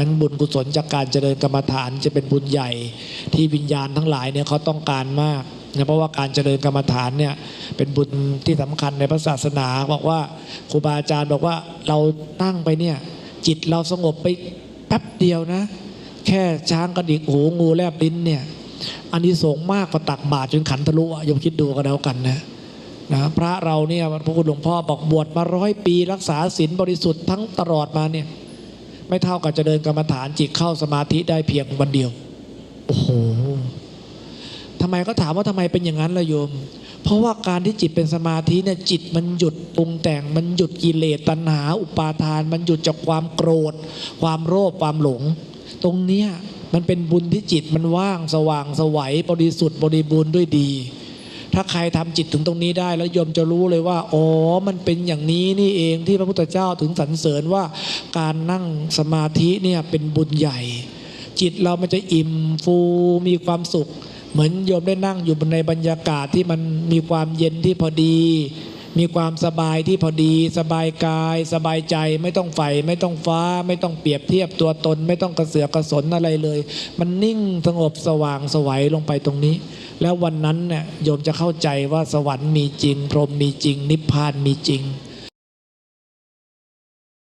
นั้นบุญกุศลจากการเจริญกรรมฐานจะเป็นบุญใหญ่ ที่วิญญาณทั้งหลายเนี่ยเขาต้องการมากนะเพราะว่าการเจริญกรรมฐานเนี่ยเป็นบุญที่สำคัญในพระศาสนาบอกว่าครูบาอาจารย์บอกว่าเรานั่งไปเนี่ยจิตเราสงบไปแป๊บเดียวนะ แค่ช้างกระดิกหูงูแลบลิ้นเนี่ยอันนี้สงมากกว่าตักบาตรจนขันทะลุอะยมคิดดูกันแล้วกันนะนะพระเราเนี่ยพระคุณหลวงพ่อบอกบวชมาร้อยปี รักษาศีลบริสุทธิ์ทั้งตลอดมาเนี่ย ไม่เท่ากับจะเดินกรรมฐานจิตเข้าสมาธิได้เพียงวันเดียว โอ้โหทำไมก็ถามว่าทำไมเป็นอย่างนั้นล่ะโยม เพราะว่าการที่จิตเป็นสมาธิเนี่ยจิตมันหยุดปรุงแต่งมันหยุดกิเลสตัณหา อุปาทาน มันหยุดจากความโกรธ ความโลภความหลง ตรงเนี้ยมันเป็นบุญที่จิตมันว่างสว่างสวัยบริสุทธิ์บริบูรณ์ด้วยดี ถ้าใครทำจิตถึงตรงนี้ได้ แล้วยมจะรู้เลยว่าอ๋อมันเป็นอย่างนี้นี่เองที่พระพุทธเจ้าถึงสรรเสริญว่าการนั่งสมาธิเนี่ยเป็นบุญใหญ่ จิตเรามันจะอิ่มฟูมีความสุข เหมือนโยมได้นั่งอยู่ในบรรยากาศที่มันมีความเย็นที่พอดีมีความสบายที่พอดี สบายกาย สบายใจไม่ต้องไฟไม่ต้องฟ้า ไม่ต้องเปรียบเทียบตัวตน ไม่ต้องกระเสือกกระสนอะไรเลย มันนิ่งสงบสว่างสวัยลงไปตรงนี้ แล้ววันนั้นเนี่ยโยมจะเข้าใจว่าสวรรค์มีจริง พรหมมีจริง นิพพานมีจริง